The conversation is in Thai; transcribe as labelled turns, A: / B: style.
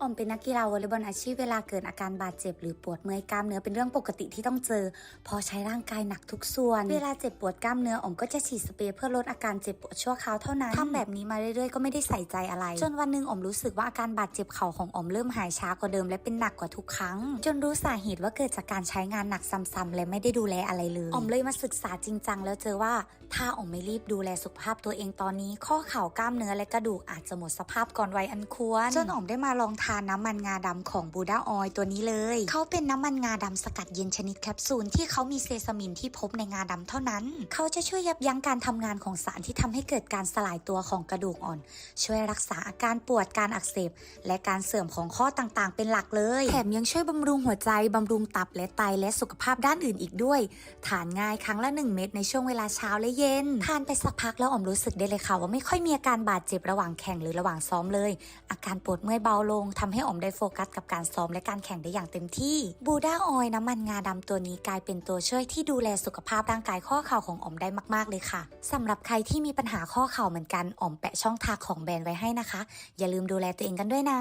A: ออมเป็นนักกีฬาวอลเลย์บอลอาชีพเวลาเกิดอาการบาดเจ็บหรือปวดเมื่อยกล้ามเนื้อเป็นเรื่องปกติที่ต้องเจอเพอใช้ร่างกายหนักทุกส่วน เวลาเจ็บปวดกล้ามเนื้อออมก็จะฉีดสเปรย์เพื่อลดอาการเจ็บปวดชั่วคราวเท่านั้นทำแบบนี้มาเรื่อยๆก็ไม่ได้ใส่ใจอะไร จนวันหนึ่งออมรู้สึกว่าอาการบาดเจ็บเข่าของออมเริ่มหายช้ากว่าเดิมและเป็นหนักกว่าทุกครั้ง จนรู้สาเหตุว่าเกิดจากการใช้งานหนักซ้ำๆและไม่ได้ดูแลอะไรเลยออมเลยมาศึกษาจริงจังแล้วเจอว่าถ้าออมไม่รีบดูแลสุขภาพตัวเองตอนนี้ ข้อเข่ากล้ามเนื้อและกระดูกอาจจะหมดสภาพก่อนวัยอันควรจนออมได้มาลองทานน้ำมันงาดำของบูดาออยตัวนี้เลย เขาเป็นน้ำมันงาดำสกัดเย็นชนิดแคปซูลที่เขามีเซซามินที่พบในงาดำเท่านั้น เขาจะช่วยยับยั้งการทำงานของสารที่ทำให้เกิดการสลายตัวของกระดูกอ่อน ช่วยรักษาอาการปวดการอักเสบ และการเสื่อมของข้อต่างๆ เป็นหลักเลย แถมยังช่วยบำรุงหัวใจบำรุงตับและไตและสุขภาพด้านอื่นอีกด้วย ทานง่ายครั้งละ 1 เม็ดในช่วงเวลาเช้าและเย็น ทานไปสักพักแล้วอมรู้สึกได้เลยค่ะว่าไม่ค่อยมีอาการบาดเจ็บระหว่างแข่งหรือระหว่างซ้อมเลย อาการปวดเมื่อยเบาลงทำให้ออมได้โฟกัสกับการซ้อมและการแข่งได้อย่างเต็มที่บูด้าออยน้ำมันงาดำตัวนี้กลายเป็นตัวช่วยที่ดูแลสุขภาพร่างกายข้อเข่าของออมได้มากๆเลยค่ะสำหรับใครที่มีปัญหาข้อเข่าเหมือนกันออมแปะช่องทางของแบรนด์ไว้ให้นะคะ อย่าลืมดูแลตัวเองกันด้วยนะ